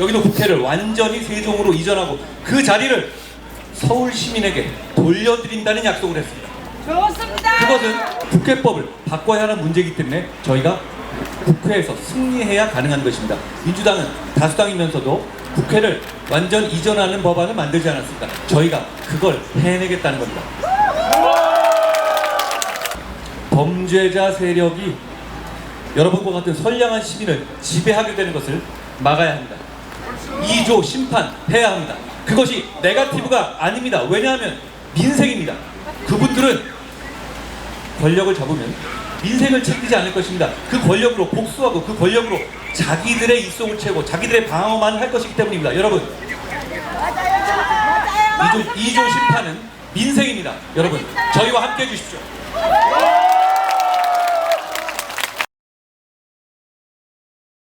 여기도 국회를 완전히 세종으로 이전하고 그 자리를 서울 시민에게 돌려드린다는 약속을 했습니다. 좋습니다. 그것은 국회법을 바꿔야 하는 문제이기 때문에 저희가 국회에서 승리해야 가능한 것입니다. 민주당은 다수당이면서도 국회를 완전 이전하는 법안을 만들지 않았습니다. 저희가 그걸 해내겠다는 겁니다. 범죄자 세력이 여러분과 같은 선량한 시민을 지배하게 되는 것을 막아야 합니다. 2조 심판해야 합니다. 그것이 네가티브가 아닙니다. 왜냐하면 민생입니다. 그분들은 권력을 잡으면 민생을 챙기지 않을 것입니다. 그 권력으로 복수하고 그 권력으로 자기들의 입속을 채우고 자기들의 방어만 할 것이기 때문입니다. 여러분, 맞아요. 2조, 2조 심판은 민생입니다. 여러분, 저희와 함께 해주십시오.